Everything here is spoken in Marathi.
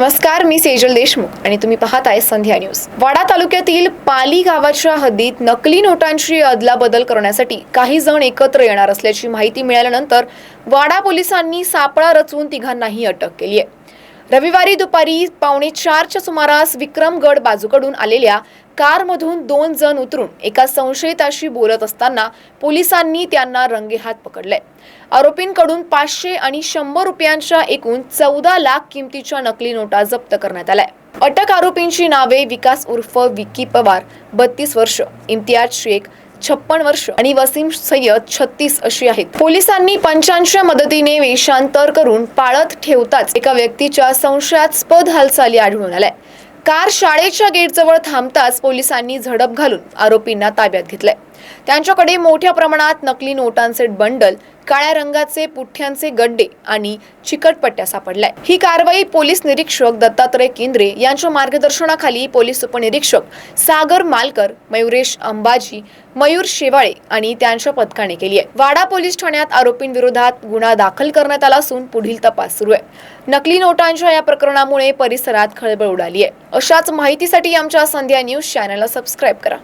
नमस्कार मी सेजल देशमुख आणि तुम्ही पाहत आहे संध्या न्यूज. वाडा तालुक्यातील पाली गावाच्या हद्दीत नकली नोटांची अदलाबदल करण्यासाठी काही जण एकत्र येणार असल्याची माहिती मिळाल्यानंतर वाडा पोलिसांनी सापळा रचून तिघांनाही अटक केली आहे. रविवारी दुपारी पावणे चारच्या सुमारास विक्रमगड बाजूकडून आलेल्या कारमधून दोन जण उतरून एका संशयिताशी बोलत असताना पोलिसांनी त्यांना रंगेहात पकडले. आरोपींकडून पाचशे आणि शंभर रुपयांच्या एकूण चौदा लाख किमतीच्या नकली नोटा जप्त करण्यात आल्या. अटक आरोपींची नावे विकास उर्फ विकी पवार बत्तीस वर्ष इम्तियाज शेख छप्पन वर्ष. आणि वसीम सय्यद छत्तीस अशी आहेत. पोलिसांनी पंचांच्या मदतीने वेषांतर करून पाळत ठेवताच एका व्यक्तीच्या संशयास्पद हालचाली आढळून आल्या. कार शाळेच्या गेटजवळ थांबताच पोलिसांनी झडप घालून आरोपींना ताब्यात घेतलंय. त्यांच्याकडे मोठ्या प्रमाणात नकली नोटांचे बंडल काळ्या रंगाचे पुठ्यांचे गड्डे आणि चिकटपट्ट्या सापडल्या. ही कारवाई पोलीस निरीक्षक दत्तात्रय केंद्रे यांच्या मार्गदर्शनाखाली पोलीस उपनिरीक्षक सागर मालकर मयुरेश अंबाजी मयूर शेवाळे आणि त्यांच्या पथकाने केली आहे. वाडा पोलीस ठाण्यात आरोपींविरोधात गुन्हा दाखल करण्यात आला असून पुढील तपास सुरू आहे. नकली नोटांच्या या प्रकरणामुळे परिसरात खळबळ उडाली आहे. अशाच माहितीसाठी आमच्या संध्या न्यूज चॅनलला सबस्क्राईब करा.